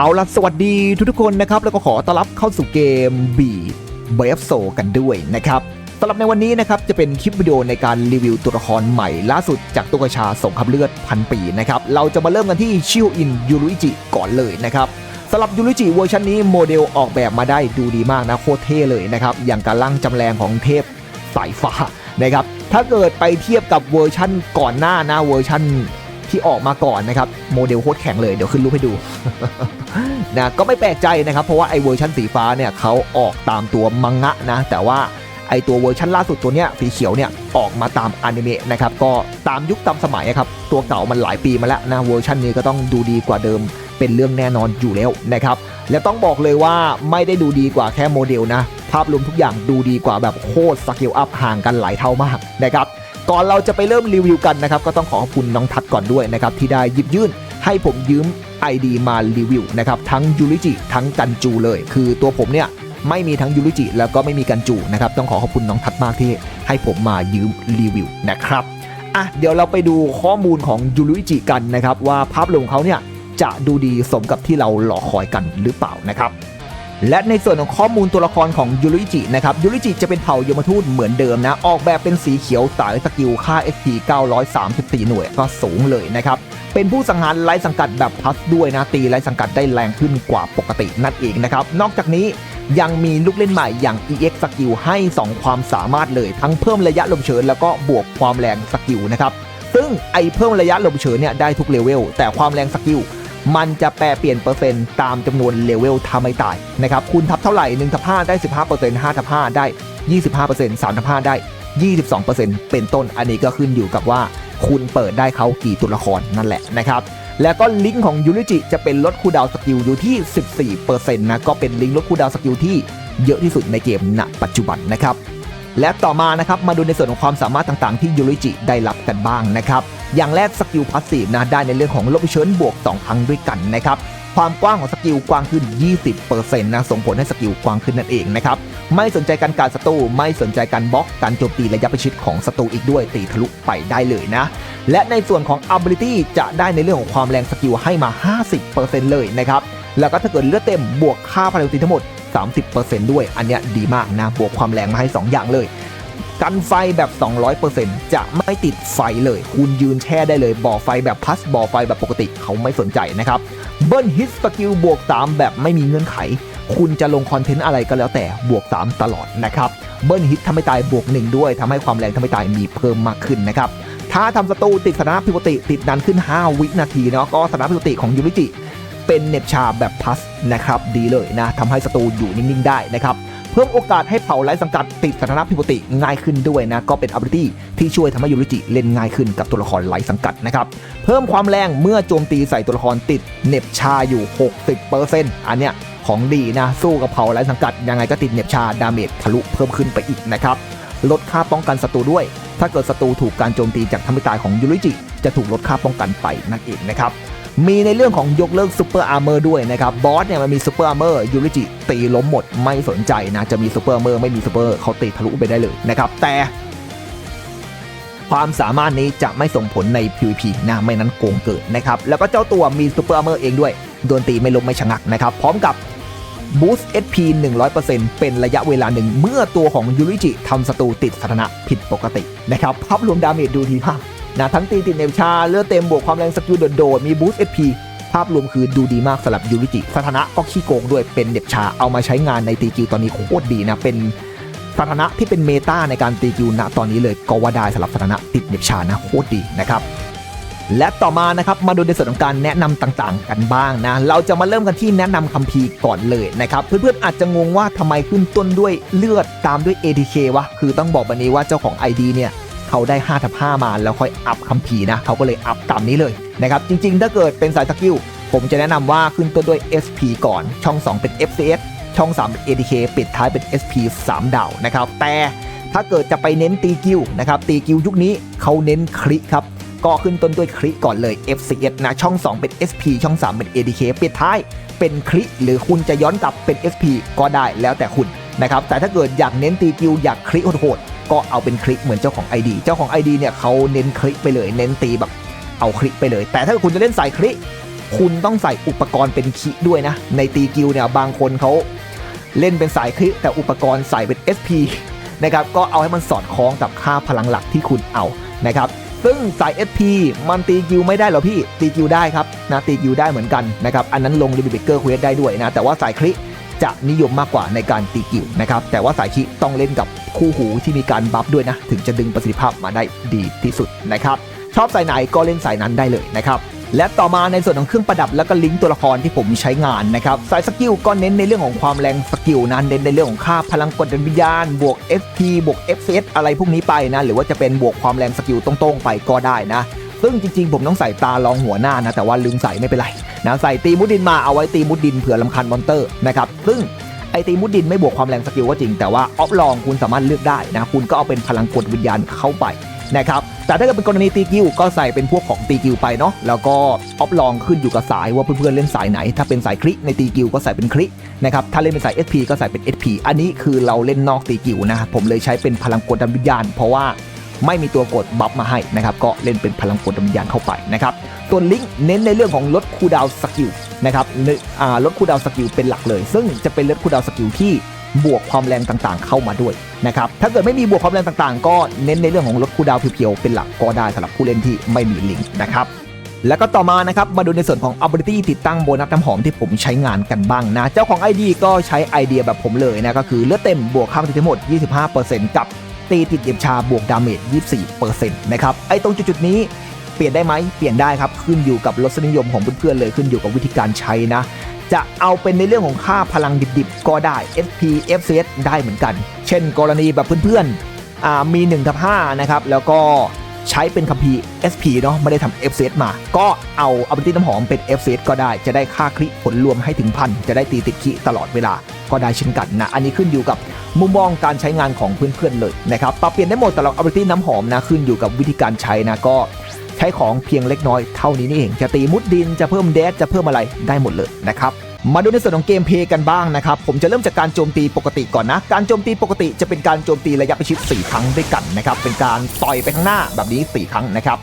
เอาล่ะ สวัสดีทุกๆคนนะครับ แล้วก็ขอต้อนรับเข้าสู่เกมบีเบฟโซกันด้วยนะครับสำหรับในวันนี้นะครับ จะเป็นคลิปวิดีโอในการรีวิวตัวละครใหม่ล่าสุดจากตุกชาสงครามเลือดพันปีนะครับ เราจะมาเริ่มกันที่ชิวอินยูรุอิจิก่อนเลยนะครับสำหรับยูรุอิจิเวอร์ชันนี้โมเดลออกแบบมาได้ดูดีมากนะโคตรเท่เลยนะครับ อย่างการล่างจำแรงของเทพสายฟ้านะครับถ้าเกิดไปเทียบกับเวอร์ชั่นก่อนหน้านะเวอร์ชั่น ที่ออกมาก่อนนะครับโมเดลโคตรแข็งเลยเดี๋ยวขึ้นรูปให้ดูนะก็ไม่แปลกใจนะครับ เพราะว่าไอเวอร์ชันสีฟ้าเนี่ยเขาออกตามตัวมังงะนะ แต่ว่าไอตัวเวอร์ชันล่าสุดตัวเนี้ยสีเขียวเนี่ยออกมาตามอนิเมะนะครับก็ตามยุคตามสมัยอะครับตัวเก่ามันหลายปีมาแล้วนะเวอร์ชันนี้ก็ต้องดูดีกว่าเดิมเป็นเรื่องแน่นอนอยู่แล้วนะครับและต้องบอกเลยว่าไม่ได้ดูดีกว่าแค่โมเดลนะ ภาพรวมทุกอย่างดูดีกว่าแบบโคตรสกิลอัพห่างกันหลายเท่ามากนะครับ ก่อนเราจะไปเริ่มรีวิวกันนะครับก็ต้องขอขอบคุณน้องทัดก่อนด้วยนะครับที่ได้หยิบยื่นให้ผมยืม ID มารีวิวนะครับทั้งยูริจิทั้งกันจูเลย คือตัวผมเนี่ยไม่มีทั้งยูริจิแล้วก็ไม่มีกันจูนะครับต้องขอขอบคุณน้องทัดมากที่ให้ผมมายืมรีวิวนะครับอะเดี๋ยวเราไปดูข้อมูลของยูริจิกันนะครับว่าภาพรวมของเขาเนี่ยจะดูดีสมกับที่เราหลอคอยกันหรือเปล่านะครับ และในส่วนของข้อมูลตัวละครของยูริจินะครับยูริจิจะเป็นเผ่ายมทูตเหมือนเดิมนะ ออกแบบเป็นสีเขียวสายสกิลค่า SP 934 หน่วยก็สูงเลยนะครับ เป็นผู้สังหารไร้สังกัดแบบพัสด้วยนะ ตีไร้สังกัดได้แรงขึ้นกว่าปกตินั่นเองนะครับ นอกจากนี้ยังมีลูกเล่นใหม่อย่าง EX สกิลให้ 2 ความสามารถเลย ทั้งเพิ่มระยะลมเฉินแล้วก็บวกความแรงสกิลนะครับซึ่งไอเพิ่มระยะลมเฉินเนี่ยได้ทุกเลเวลแต่ความแรงสกิล มันจะแปรเปลี่ยนเปอร์เซ็นต์ตามจำนวนเลเวลถ้าไม่ตายนะครับคูณทับเท่าไหร่1ทับ5ได้ 15% 5ทับ5ได้ 25% 3ทับ5ได้ 22%เป็นต้นอันนี้ก็ขึ้นอยู่กับว่า คุณเปิดได้เขากี่ตัวละครนั่นแหละนะครับแล้วก็ลิงก์ของยูริจิจะเป็นลดคูดาวสกิลอยู่ที่ 14%นะก็เป็นลิงก์ลดคูดาวสกิลที่เยอะที่สุดในเกมณปัจจุบันนะครับ และต่อมานะครับมาดูในส่วนของความสามารถต่างๆ ที่ยูริจิได้รับกันบ้างนะครับอย่างแรกสกิลพาสซีฟนะได้ในเรื่องของลบเชิญบวก 2 ครั้งด้วยกันนะครับความกว้างของสกิลกว้างขึ้น 20%นะส่งผลให้สกิลกว้างขึ้นนั่นเองนะครับไม่สนใจการการศัตรูไม่สนใจการบล็อกการโจมตีระยะประชิดของศัตรูอีกด้วยตีทะลุไปได้เลยนะ และในส่วนของ ability จะได้ในเรื่องของความแรงสกิลให้มา 50%เลยนะครับแล้วก็ถ้าเกิดเลือดเต็มบวกค่าพลังตีทั้งหมด 30%ด้วย อันเนี้ยดีมากนะ บวกความแรงมาให้ 2 อย่างเลย กันไฟแบบ 200%จะไม่ติดไฟเลย คุณยืนแช่ได้เลย บ่อไฟแบบพัส บ่อไฟแบบปกติเขาไม่สนใจนะครับ เบิ้ลฮิตสกิลบวก 3 แบบไม่มีเงื่อนไข คุณจะลงคอนเทนต์อะไรก็แล้วแต่บวก 3 ตลอดนะครับ เบิ้ลฮิตทำให้ตายบวก 1 ด้วยทำให้ความแรงทำให้ตายมีเพิ่มมากขึ้นนะครับถ้าทำศัตรูติดสถานะผิดปกติติดนานขึ้น 5 วินาทีเนาะก็สถานะผิดปกติของยูริจิ เป็นเน็บชาแบบพัสนะครับดีเลยนะทำให้ศัตรูอยู่นิ่ง ๆ ได้นะครับเพิ่มโอกาสให้เผ่าไร้สังกัดติดสถานะผิดปติง่ายขึ้นด้วยนะ ก็เป็น ability ที่ช่วยทำให้ยูริจิเล่นง่ายขึ้นกับตัวละครไร้สังกัดนะครับ เพิ่มความแรงเมื่อโจมตีใส่ตัวละครติดเน็บชาอยู่ 60%อันเนี้ยของดีนะ สู้กับเผ่าไร้สังกัด ยังไงก็ติดเน็บชาดาเมจทะลุเพิ่มขึ้นไปอีกนะครับ ลดค่าป้องกันศัตรูด้วย ถ้าเกิดศัตรูถูกการโจมตีจากทำให้ตายของยูริจิ จะถูกลดค่าป้องกันไปนั่นเองนะครับ มีในเรื่องของยกเลิกซูเปอร์อาร์เมอร์ด้วยนะครับบอสเนี่ยมันมีซูเปอร์อาร์เมอร์ยูริจิตีล้มหมดไม่สนใจนะจะมีซูเปอร์อาร์เมอร์ไม่มีซูเปอร์เขาตีทะลุไปได้เลยนะครับแต่ความสามารถนี้จะไม่ส่งผลใน PVP นะไม่นั้นโกงเกิดนะครับ แล้วก็เจ้าตัวมีซูเปอร์อาร์เมอร์เองด้วย โดนตีไม่ล้มไม่ชะงักนะครับ พร้อมกับ Boost SP 100%เป็นระยะเวลาหนึ่ง เมื่อตัวของยูริจิทำศัตรูติดสถานะผิดปกตินะครับภาพรวมดาเมจดูดีมาก นะทั้งตีติดเนมชาเลือดเต็มบวกความแรงสกิลโดดๆมี Boost SP ภาพรวมคือดูดีมากสำหรับยูริจิสถานะก็ขี้โกงด้วยเป็นเน็บชาเอามาใช้งานในตีกิวตอนนี้โคตรดีนะ เป็นสถานะที่เป็นเมตาในการตีกิวณตอนนี้เลยก็ว่าได้สำหรับสถานะติดเน็บชานะโคตรดีนะครับและต่อมานะครับมาดูในส่วนของการแนะนำต่างๆ กันบ้างนะ เราจะมาเริ่มกันที่แนะนำคัมภีร์ก่อนเลยนะครับ เพื่อนๆอาจจะงงว่าทำไมขึ้นต้นด้วยเลือดตามด้วย ATK วะ คือต้องบอกแบบนี้ว่าเจ้าของ ID เนี่ย เขาได้5ทับ5มาแล้วค่อยอัพคัมภีร์นะเขาก็เลยอัพตามนี้เลยนะครับจริง ๆ ถ้าเกิดเป็นสายสกิลผมจะแนะนำว่าขึ้นต้นด้วย SP ก่อนช่อง 2 เป็น FCS ช่อง 3 เป็น ATK ปิดท้ายเป็น SP 3 ดาวนะครับแต่ถ้าเกิดจะไปเน้นตีกิวนะครับตีกิวยุคนี้เขาเน้นคลิครับก็ขึ้นต้นด้วยคลิก่อนเลย FCS นะช่อง 2 เป็น SP ช่อง 3 เป็น ADK ปิดท้ายเป็นคลิหรือคุณจะย้อนกลับเป็น SP ก็ได้แล้วแต่คุณนะครับแต่ถ้าเกิดอยากเน้นตีกิวอยากคลิโหด ก็เอาเป็นคลิเหมือนเจ้าของ ID เจ้าของ ID เนี่ยเขาเน้นคลิไปเลย เน้นตีแบบเอาคลิไปเลย แต่ถ้าคุณจะเล่นสายคลิคุณต้องใส่อุปกรณ์เป็นคิด้วยนะ ในตีกิลเนี่ยบางคนเขาเล่นเป็นสายคลิแต่อุปกรณ์ใส่เป็น SP นะครับก็เอาให้มันสอดคล้องกับค่าพลังหลักที่คุณเอานะครับซึ่งสาย SP มันตีกิลไม่ได้หรอพี่ตีกิลได้ครับนะตีกิลได้เหมือนกันนะครับอันนั้นลงรีบิเบเกอร์เควสได้ด้วยนะแต่ว่าสายคลิ จะนิยมมากกว่าในการตีกิลนะครับแต่ว่าสายคลิต้องเล่นกับคู่หูที่มีการบัฟด้วยนะ ถึงจะดึงประสิทธิภาพมาได้ดีที่สุดนะครับชอบสายไหนก็เล่นสายนั้นได้เลยนะครับและต่อมาในส่วนของเครื่องประดับแล้วก็ลิงก์ตัวละครที่ผมใช้งานนะครับสายสกิลก็เน้นในเรื่องของความแรงสกิลนะเน้นในเรื่องของค่าพลังกดดันวิญญาณ บวก FP บวก FCS อะไรพวกนี้ไปนะ หรือว่าจะเป็นบวกความแรงสกิลตรงๆ ไปก็ได้นะ ซึ่งจริงๆ ผมต้องใส่ตารองหัวหน้านะ แต่ว่าลืมใส่ไม่เป็นไรนะใส่ตีมุดดินมาเอาไว้ตีมุดดินเผื่อลำคาญมอนเตอร์นะครับซึ่งไอตีมุดดินไม่บวกความแรงสกิลก็จริง แต่ว่าออฟลองคุณสามารถเลือกได้นะคุณก็เอาเป็นพลังกดวิญญาณเข้าไปนะครับแต่ถ้าเกิดเป็นกรณีตีกิวก็ใส่เป็นพวกของตีกิวไปเนาะแล้วก็ออฟลองขึ้นอยู่กับสายว่าเพื่อนๆเล่นสายไหน ถ้าเป็นสายคลิในตีกิวก็ใส่เป็นคลินะครับถ้าเล่นเป็นสาย SP ก็ใส่เป็น SP อันนี้คือเราเล่นนอกตีกิวนะผมเลยใช้เป็นพลังกดดันวิญญาณ เพราะว่า ไม่มีตัวกดบัฟมาให้นะครับก็เล่นเป็นพลังกดวิญญาณเข้าไปนะครับส่วนลิงก์เน้นในเรื่องของลดคูดาวสกิลนะครับลดคูดาวสกิลเป็นหลักเลย ซึ่งจะเป็นลดคูดาวสกิลที่บวกความแรงต่างๆ เข้ามาด้วยนะครับถ้าเกิดไม่มีบวกความแรงต่างๆ ก็เน้นในเรื่องของลดคูดาวเพียวๆเป็นหลักก็ได้สำหรับผู้เล่นที่ไม่มีลิงก์นะครับแล้วก็ต่อมานะครับมาดูในส่วนของ ability ติดตั้งโบนัสน้ำหอมที่ผมใช้งานกันบ้างนะ เจ้าของ ID ก็ใช้ไอเดียแบบผมเลยนะ ก็คือเลือดเต็มบวกค่าทั้งหมด 25%กับ ตีติดเย็บชาบวกดาเมจ 24%นะครับ ไอตรงจุดๆนี้เปลี่ยนได้ไหม เปลี่ยนได้ครับ ขึ้นอยู่กับรสนิยมของเพื่อนๆเลย ขึ้นอยู่กับวิธีการใช้นะ จะเอาเป็นในเรื่องของค่าพลังดิบๆ ก็ได้ SP FCS ได้เหมือนกัน เช่น กรณีแบบเพื่อนๆอ่ามี1ทับ5นะครับ แล้วก็ ใช้เป็นคัมภีร์ SP เนาะไม่ได้ทำ FCS มา ก็เอาอาเป็นตีน้ำหอมเป็น FCS ก็ได้จะได้ค่าคลิผลรวมให้ถึงพันจะได้ตีติดคิตลอดเวลาก็ได้เช่นกันนะ อันนี้ขึ้นอยู่กับมุมมองการใช้งานของเพื่อนๆเลยนะครับปรับเปลี่ยนได้หมดแต่เราอาเป็นตีน้ำหอมนะขึ้นอยู่กับวิธีการใช้นะก็ใช้ของเพียงเล็กน้อยเท่านี้นี่เองจะตีมุดดินจะเพิ่มเดสจะเพิ่มอะไรได้หมดเลยนะครับ มาดูในส่วนของเกมเพย์กันบ้างนะครับ ผมจะเริ่มจากการโจมตีปกติก่อนนะ การโจมตีปกติจะเป็นการโจมตีระยะประชิด 4 ครั้งด้วยกันนะครับ เป็นการต่อยไปข้างหน้าแบบนี้ 4 ครั้งนะครับ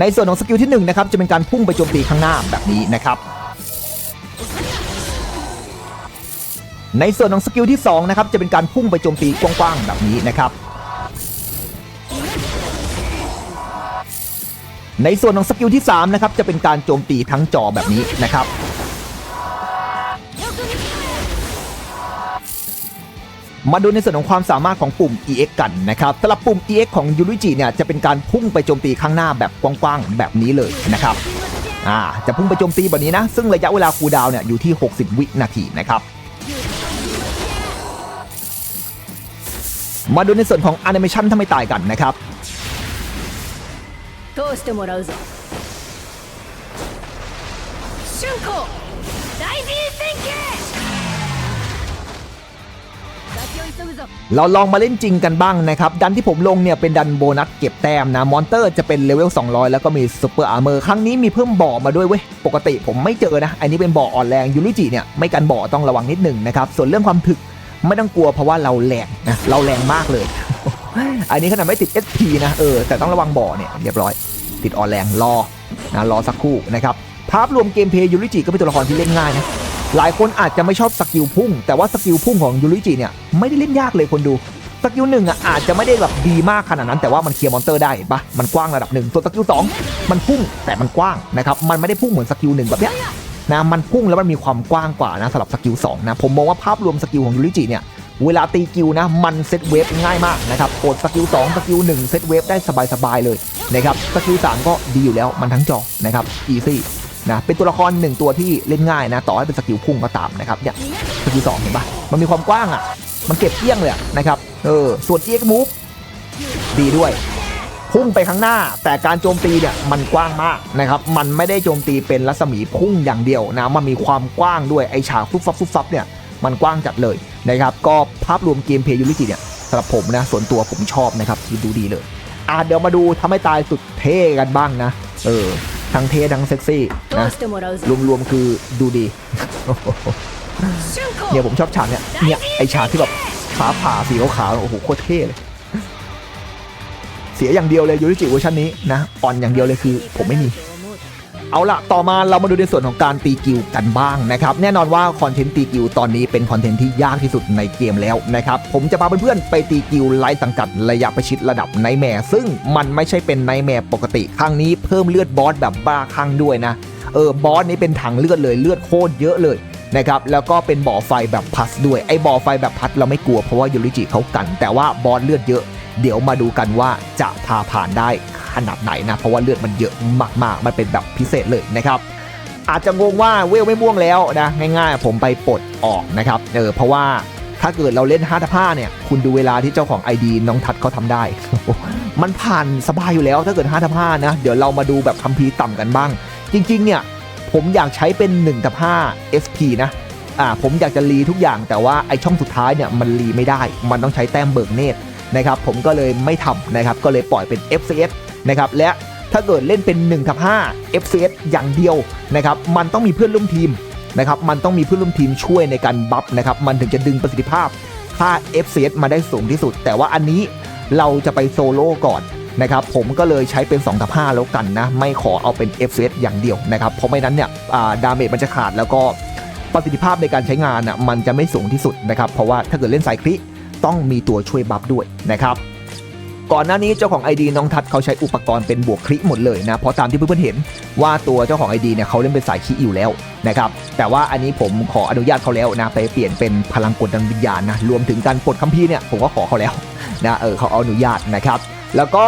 ในส่วนของสกิลที่1นะครับจะเป็นการพุ่งไปโจมตีข้างหน้าแบบนี้นะครับ ในส่วนของสกิลที่2นะครับจะเป็นการพุ่งไปโจมตีกว้างๆแบบนี้นะครับ ในส่วนของสกิลที่3นะครับจะเป็นการโจมตีทั้งจอแบบนี้นะครับ มาดูในส่วนของความสามารถของปุ่ม EX กันนะครับสำหรับปุ่ม EX ของยูริจิเนี่ยจะเป็นการพุ่งไปโจมตีข้างหน้าแบบกว้างๆแบบนี้เลยนะครับอ่าจะพุ่งไปโจมตีแบบนี้นะ ซึ่งระยะเวลาคูลดาวน์เนี่ยอยู่ที่ 60 วินาทีนะครับมาดูในส่วนของแอนิเมชันถ้าไม่ตายกันนะครับ 通してもらうぞ春光大事戦形先を急ぐぞ เราลองมาเล่นจริงกันบ้างนะครับ ดันที่ผมลงเนี่ยเป็นดันโบนัสเก็บแต้มนะ มอนเตอร์จะเป็นเลเวล 200 แล้วก็มีซูเปอร์อาร์เมอร์ครั้งนี้มีเพิ่มบ่อมาด้วยเว้ย ปกติผมไม่เจอนะ อันนี้เป็นบ่ออ่อนแรงยูริจิเนี่ยไม่กันบ่อต้องระวังนิดหนึ่งนะครับ ส่วนเรื่องความถึกไม่ต้องกลัวเพราะว่าเราแรงนะ เราแรงมากเลย อันนี้ขนาดไม่ติด SP นะเออแต่ต้องระวังบ่อเนี่ยเรียบร้อย ติดอ่อนแรงรอนะรอสักครู่นะครับภาพรวมเกมเพย์ยูริจิก็เป็นตัวละครที่เล่นง่ายนะหลายคนอาจจะไม่ชอบสกิลพุ่ง แต่ว่าสกิลพุ่งของยูริจิเนี่ยไม่ได้เล่นยากเลยคนดูสกิลหนึ่งอะอาจจะไม่ได้แบบดีมากขนาดนั้น แต่ว่ามันเคลียร์มอนเตอร์ได้ปะมันกว้างระดับหนึ่งส่วนสกิลสองมันพุ่งแต่มันกว้างนะครับมันไม่ได้พุ่งเหมือนสกิลหนึ่งแบบเนี้ยนะมันพุ่งแล้วมันมีความกว้างกว่านะสำหรับสกิลสองนะผมมองว่าภาพรวมสกิลของยูริจิเนี่ย เวลาตีกิลนะ มันเซตเวฟง่ายมากนะครับกดสกิล2สกิล1เซตเวฟได้สบายๆเลยนะครับสกิล3ก็ดีอยู่แล้วมันทั้งจอนะครับอีซี่นะเป็นตัวละครหนึ่งตัวที่เล่นง่ายนะต่อให้เป็นสกิลพุ่งก็ตามนะครับเนี่ยสกิลสองเห็นปะมันมีความกว้างอะ มันเก็บเอี้ยงเลยนะครับเออส่วน EX Move ดีด้วยพุ่งไปข้างหน้า แต่การโจมตีเนี่ยมันกว้างมากนะครับมันไม่ได้โจมตีเป็นรัศมีพุ่งอย่างเดียวนะมันมีความกว้างด้วยไอฉากฟุบฟับฟุบฟับเนี่ย มันกว้างจัดเลยนะครับก็ภาพรวมเกมเพย์ยูริจิเนี่ยสำหรับผมนะส่วนตัวผมชอบนะครับทีดูดีเลยอะเดี๋ยวมาดูทำให้ตายสุดเท่กันบ้างนะเออทั้งเท่ทั้งเซ็กซี่นะรวมๆคือดูดีเนี่ยผมชอบฉากเนี่ยเนี่ยไอฉากที่แบบขาผ่าสีขาวๆโอ้โหโคตรเท่เลยเสียอย่างเดียวเลยยูริจิเวอร์ชันนี้นะอ่อนอย่างเดียวเลยคือผมไม่มี เอาละต่อมาเรามาดูในส่วนของการตีกิวกันบ้างนะครับ แน่นอนว่าคอนเทนต์ตีกิวตอนนี้เป็นคอนเทนต์ที่ยากที่สุดในเกมแล้วนะครับ ผมจะพาเพื่อนๆไปตีกิวไล่สังกัดระยะประชิดระดับไนแมร์ซึ่งมันไม่ใช่เป็นไนแมร์ปกติครั้งนี้เพิ่มเลือดบอสแบบบ้าคลั่งด้วยนะเออบอสนี้เป็นถังเลือดเลยเลือดโคตรเยอะเลยนะครับแล้วก็เป็นบ่อไฟแบบพัสด้วยไอ้บ่อไฟแบบพัดเราไม่กลัวเพราะว่ายูริจิเขากัน แต่ว่าบอสเลือดเยอะ เดี๋ยวมาดูกันว่าจะพาผ่านได้ ขนาดไหนนะ เพราะว่าเลือดมันเยอะมากๆ มันเป็นแบบพิเศษเลยนะครับ อาจจะงงว่าเวลไม่ม่วงแล้วนะ ง่ายๆ ผมไปปลดออกนะครับเออเพราะว่าถ้าเกิดเราเล่น5้าผ้าเนี่ย คุณดูเวลาที่เจ้าของ ID น้องทัดเขาทำได้ มันผ่านสบายอยู่แล้วถ้าเกิด5้าผ้านะ เดี๋ยวเรามาดูแบบคัมภีร์ต่ำกันบ้าง จริง ๆ เนี่ย ผมอยากใช้เป็น1กับ5 SP นะ อ่า ผมอยากจะรีทุกอย่าง แต่ว่าไอช่องสุดท้ายเนี่ยมันรีไม่ได้ มันต้องใช้แต้มเบิกเนตรนะครับ ผมก็เลยไม่ทำนะครับ ก็เลยปล่อยเป็น FCS นะครับ และถ้าเกิดเล่นเป็น1กับ5 FCS อย่างเดียวนะครับ มันต้องมีเพื่อนร่วมทีมนะครับ มันต้องมีเพื่อนร่วมทีมช่วยในการบัฟนะครับ มันถึงจะดึงประสิทธิภาพค่า FCS มาได้สูงที่สุด แต่ว่าอันนี้เราจะไปโซโล่ก่อนนะครับ ผมก็เลยใช้เป็น2กับ5แล้วกันนะ ไม่ขอเอาเป็น FCS อย่างเดียวนะครับ เพราะไม่นั้นเนี่ยดาเมจมันจะขาดแล้วก็ประสิทธิภาพในการใช้งานอะมันจะไม่สูงที่สุดนะครับ เพราะว่าถ้าเกิดเล่นสายคลิต้องมีตัวช่วยบัฟด้วยนะครับ ก่อนหน้านี้เจ้าของ ID น้องทัดเขาใช้อุปกรณ์เป็นบวกคลิหมดเลยนะ เพราะตามที่เพื่อนๆเห็นว่าตัวเจ้าของ ID เนี่ยเขาเล่นเป็นสายคลิอยู่แล้วนะครับ แต่ว่าอันนี้ผมขออนุญาตเขาแล้วนะไปเปลี่ยนเป็นพลังกดดันวิญญาณนะรวมถึงการปลดคัมภีร์เนี่ยผมก็ขอเขาแล้วนะเออเขาเอาอนุญาตนะครับแล้วก็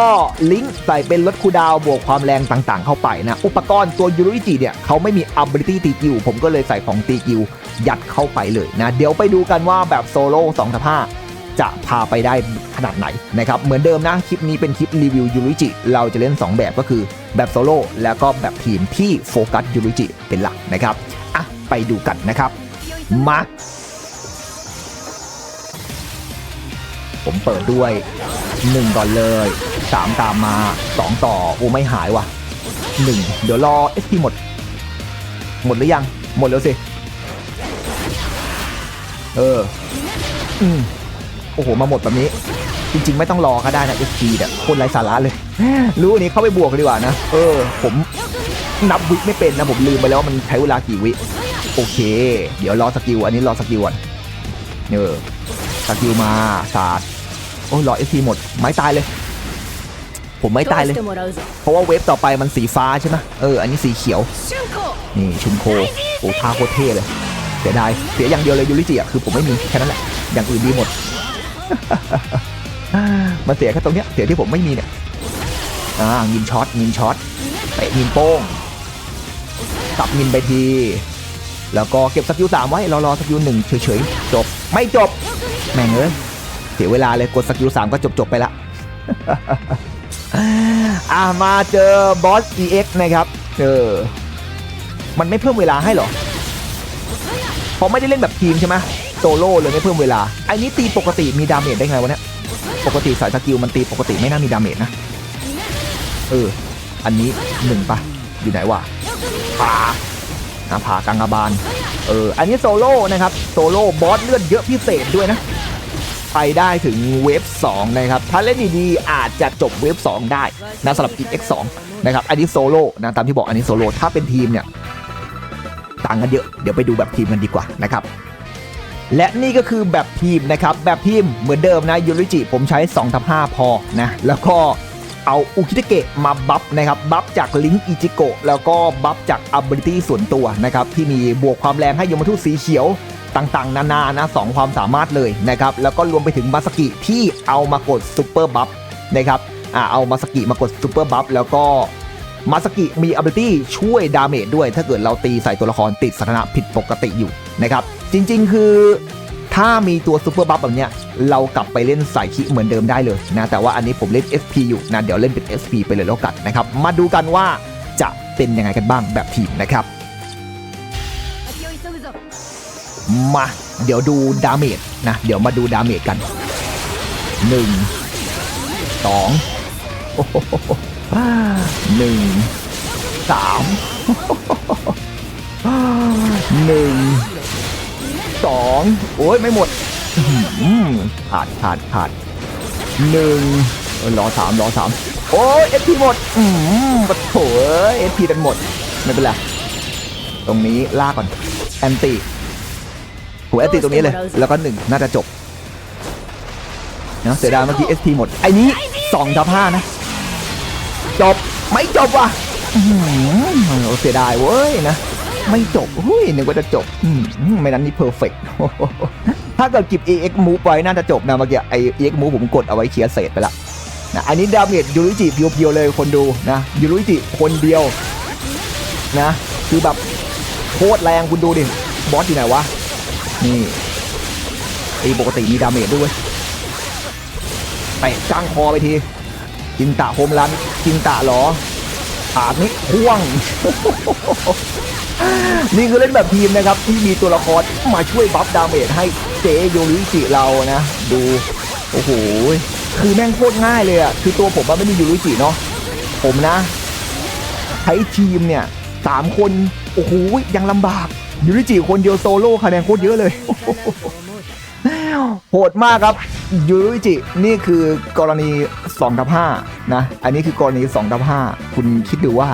ลิงก์ใส่เป็นลดคูดาวบวกความแรงต่างๆ เข้าไปนะ อุปกรณ์ตัวยูริจิเนี่ยเขาไม่มี ability ตีกิวผมก็เลยใส่ของตีกิวยัดเข้าไปเลยนะ เดี๋ยวไปดูกันว่าแบบโซโล่สองทับห้า จะพาไปได้ขนาดไหนนะครับเหมือนเดิมนะ คลิปนี้เป็นคลิปรีวิวยูริจิเราจะเล่น 2 แบบก็คือแบบโซโล่แล้วก็แบบทีมที่โฟกัสยูริจิเป็นหลักนะครับอะไปดูกันนะครับมาผมเปิดด้วย 1 ก่อนเลย 3 ตามมา 2 ต่อโอ้ไม่หายว่ะ 1 เดี๋ยวรอ SP หมด หมดหรือยัง หมดแล้วสิ เออ อืม โอ้โห มาหมดแบบนี้ จริง ๆ ไม่ต้องรอก็ได้นะเอฟพีเนี่ยคนไร้สาระเลย รู้อันนี้เข้าไปบวกดีกว่านะ เออ ผมนับวิไม่เป็นนะผมลืมไปแล้วว่ามันใช้เวลากี่วิ โอเค เดี๋ยวรอสกิลอันนี้รอสกิลก่อนเออสกิลมาสาดโอ้รอเอฟพีหมดไม่ตายเลย ผมไม่ตายเลย เพราะว่าเวฟต่อไปมันสีฟ้าใช่ไหมเอออันนี้สีเขียวนี่ชุนโคโอ้ท่าโคตรเท่เลยเสียดายเสียอย่างเดียวเลยยูริจิอะคือผมไม่มีแค่นั้นแหละอย่างอื่นดีหมด มาเสียแค่ตรงเนี้ยเสียที่ผมไม่มีเนี่ยอ่ายินช็อตยินช็อตเตะยินโป้งตับยินไปที แล้วก็เก็บสกิลสามไว้รอรอสกิลหนึ่งเฉยๆจบไม่จบ แม่งเอ้ยเสียเวลาเลยกดสกิลสามก็จบจบๆไปละอ่ามาเจอบอส EX นะครับ เออ มันไม่เพิ่มเวลาให้หรอเพราะไม่ได้เล่นแบบทีมใช่ไหม โซโล่เลยไม่เพิ่มเวลาไอ้นี้ตีปกติมีดาเมจได้ไงวะเนี่ยปกติสายสกิลมันตีปกติไม่น่ามีดาเมจนะเอออันนี้หนึ่งปะอยู่ไหนวะป่าอาผากลางกบาลเอออันนี้โซโล่นะครับโซโล่บอสเลือดเยอะพิเศษด้วยนะไปได้ถึงเวฟ2นะครับ ถ้าเล่นดีๆ อาจจะจบเวฟ2ได้นะสำหรับ EX2 นะครับ อันนี้โซโล่นะตามที่บอกอันนี้โซโล่ถ้าเป็นทีมเนี่ย ต่างกันเยอะ เดี๋ยวไปดูแบบทีมกันดีกว่านะครับ และนี่ก็คือแบบทีมนะครับ แบบทีมเหมือนเดิมนะยูริจิผมใช้2ทับ5พอนะ แล้วก็เอาอุคิเตเกะมาบัฟนะครับ บัฟจากลิงอิจิโกะแล้วก็บัฟจาก ability ส่วนตัวนะครับ ที่มีบวกความแรงให้ยมทูตสีเขียวต่างๆ นานานะสองความสามารถเลยนะครับ แล้วก็รวมไปถึงมาสกิที่เอามากดซูเปอร์บัฟนะครับอ่าเอามาสกิมากดซูเปอร์บัฟแล้วก็ มาสกิมี ability ช่วยดาเมจด้วย ถ้าเกิดเราตีใส่ตัวละครติดสถานะผิดปกติอยู่นะครับจริงๆ คือถ้ามีตัวซูเปอร์บัฟแบบเนี้ยเรากลับไปเล่นสายคิเหมือนเดิมได้เลยนะแต่ว่าอันนี้ผมเล่น SP อยู่นะเดี๋ยวเล่นเป็น SP ไปเลยแล้วกันนะครับมาดูกันว่าจะเป็นยังไงกันบ้างแบบทีมนะครับมาเดี๋ยวดูดาเมจนะเดี๋ยวมาดูดาเมจกัน 1 2โอ้โห หนึ่งสามหนึ่งสองโอ้ยไม่หมดขาดขาดขาดหนึ่งรอสามรอสามโอ้ยเอสพีหมดอืมปะโถเอสพีกันหมด ไม่เป็นไรตรงนี้ลากก่อนแอนตี้หัวแอนตี้ตรงนี้เลย แล้วก็หนึ่งน่าจะจบนะเสียดายเมื่อกี้เอสพีหมดไอ้นี้สองทับห้านะ จบไม่จบว่ะอื้อเสียดายเว้ยนะ ไม่จบหุ้ยนึกว่าจะจบอืไม่นั้นนี่เพอร์เฟกถ้าเกิดกิบ EX move ไว้น่าจะจบนะเมื่อกี้ไอ EX move ผมกดเอาไว้เคลียร์เศษไปละนะอันนี้ดาเมจยูริจิเพียวๆเลยคนดูนะยูริจิคนเดียวนะ คือแบบโคตรแรงคุณดูดิบอสอยู่ไหนวะ นี่ไอปกติมีดาเมจด้วยเวยเตะจ้างคอไปที จินตะโฮมรันจินตะหรอถาดนี้พ่วง นี่คือเล่นแบบทีมนะครับ ที่มีตัวละครมาช่วยบัฟดาเมจให้เจโยริจิเรานะ ดู โอ้โห คือแม่งโคตรง่ายเลยอะคือตัวผมว่าไม่มียูริจิเนาะผมนะใช้ทีมเนี่ยสามคน โอ้โห ยังลำบากยูริจิคนเดียวโซโล่คะแนนโคตรเยอะเลยโหดมากครับ ยูรุจินี่คือกรณี2ทับ5นะ อันนี้คือกรณี2ทับ5คุณคิดดูว่า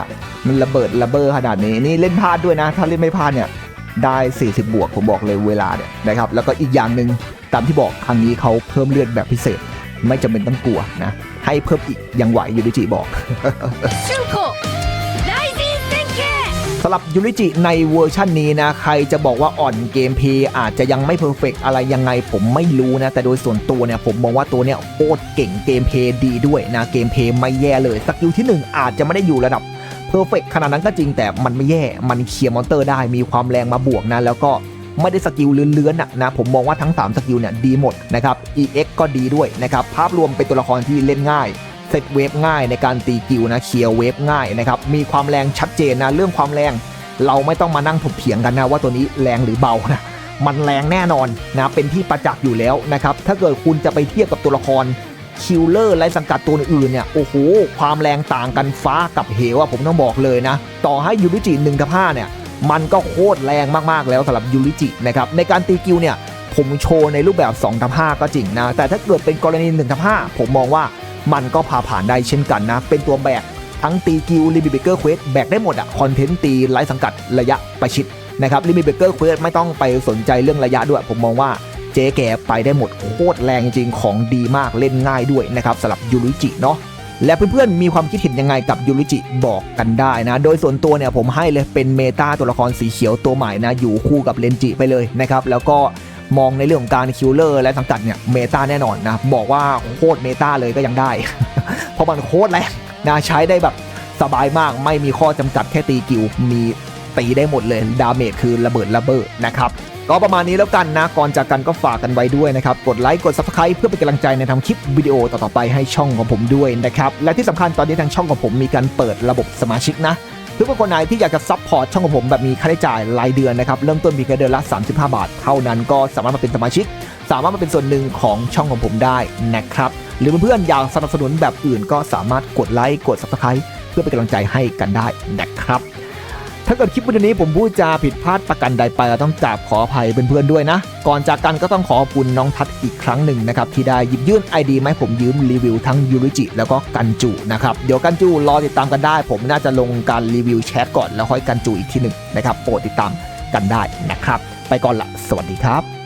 มันระเบิดระเบอร์ขนาดนี้ นี่เล่นพลาดด้วยนะ ถ้าเล่นไม่พลาดเนี่ย ได้ 40 บวกผมบอกเลยเวลาเนี่ยนะครับ แล้วก็อีกอย่างหนึ่งตามที่บอกครั้งนี้เขาเพิ่มเลือดแบบพิเศษ ไม่จำเป็นต้องกลัวนะ ให้เพิ่มอีกยังไหวยูรุจิบอก สำหรับยูริจิในเวอร์ชันนี้นะ ใครจะบอกว่าอ่อนเกมเพย์อาจจะยังไม่เพอร์เฟกอะไรยังไงผมไม่รู้นะ แต่โดยส่วนตัวเนี่ย ผมมองว่าตัวเนี่ยโคตรเก่งเกมเพย์ดีด้วยนะ เกมเพย์ไม่แย่เลย สกิลที่ 1 อาจจะไม่ได้อยู่ระดับเพอร์เฟกขนาดนั้นก็จริงแต่มันไม่แย่มันเคลียร์มอนเตอร์ได้มีความแรงมาบวกนะ แล้วก็ไม่ได้สกิลเลื้อนๆนะนะ ผมมองว่าทั้ง 3 สกิลเนี่ยดีหมดนะครับ EX ก็ดีด้วยนะครับ ภาพรวมเป็นตัวละครที่เล่นง่าย เซตเวฟง่ายในการตีกิวนะเคลียร์เวฟง่ายนะครับมีความแรงชัดเจนนะเรื่องความแรง เราไม่ต้องมานั่งถกเถียงกันนะว่าตัวนี้แรงหรือเบานะมันแรงแน่นอนนะเป็นที่ประจักษ์อยู่แล้วนะครับถ้าเกิดคุณจะไปเทียบกับตัวละครคิลเลอร์ไรสังกัดตัวอื่นเนี่ยโอ้โหความแรงต่างกันฟ้ากับเหวอะผมต้องบอกเลยนะ ต่อให้ยูริจิ1กับ5เนี่ยมันก็โคตรแรงมากๆแล้วสำหรับยูริจินะครับในการตีกิวเนี่ยผมโชว์ในรูปแบบ2ทับ5ก็จริงนะ แต่ถ้าเกิดเป็นกรณี1ทับ5ผมมองว่า มันก็พาผ่านได้เช่นกันนะ เป็นตัวแบก ทั้งตีกิลลิมิเบเกอร์เควสแบกได้หมดอะคอนเทนต์ตีไร้สังกัดระยะประชิดนะครับลิมิเบเกอร์เควสไม่ต้องไปสนใจเรื่องระยะด้วย ผมมองว่าเจ๊แกไปได้หมดโคตรแรงจริงของดีมากเล่นง่ายด้วยนะครับสำหรับยูริจิเนาะและเพื่อนๆ มีความคิดเห็นยังไงกับยูริจิบอกกันได้นะ โดยส่วนตัวเนี่ยผมให้เลยเป็นเมตาตัวละครสีเขียวตัวใหม่นะ อยู่คู่กับเลนจิไปเลยนะครับ แล้วก็ มองในเรื่องของการคิลเลอร์และสังกัดเนี่ยเมตาแน่นอนนะบอกว่าโคตรเมตาเลยก็ยังได้ เพราะมันโคตรแรงนะใช้ได้แบบสบายมากไม่มีข้อจำกัดแค่ตีกิวมีตีได้หมดเลยดาเมจคือระเบิดระเบ้อนะครับก็ประมาณนี้แล้วกันนะ ก่อนจากกันก็ฝากกันไว้ด้วยนะครับ กดไลค์กด subscribe เพื่อเป็นกำลังใจในทำคลิปวิดีโอต่อๆไปให้ช่องของผมด้วยนะครับ และที่สำคัญตอนนี้ทางช่องของผมมีการเปิดระบบสมาชิกนะ ทุกคนไหนที่อยากจะซัพพอร์ตช่องของผมแบบมีค่าใช้จ่ายรายเดือนนะครับ เริ่มต้นมีแค่เดือนละ 35 บาท เท่านั้นก็สามารถมาเป็นสมาชิก สามารถมาเป็นส่วนหนึ่งของช่องของผมได้นะครับ หรือเพื่อนๆอยากสนับสนุนแบบอื่นก็สามารถกดไลค์กด subscribe เพื่อเป็นกำลังใจให้กันได้นะครับ ถ้าเกิดคลิปวิดีโอนี้ผมพูดจาผิดพลาดประกันใดไปเราต้องกราบขออภัยเพื่อนๆด้วยนะ ก่อนจากกันก็ต้องขอขอบคุณน้องทัศอีกครั้งหนึ่งนะครับที่ได้หยิบยื่นไอดีมาให้ผมยืมรีวิวทั้งยูริจิแล้วก็กันจูนะครับเดี๋ยวกันจูรอติดตามกันได้ ผมน่าจะลงการรีวิวแชทก่อนแล้วค่อยกันจูอีกทีหนึ่งนะครับโปรดติดตามกันได้นะครับ ไปก่อนละสวัสดีครับ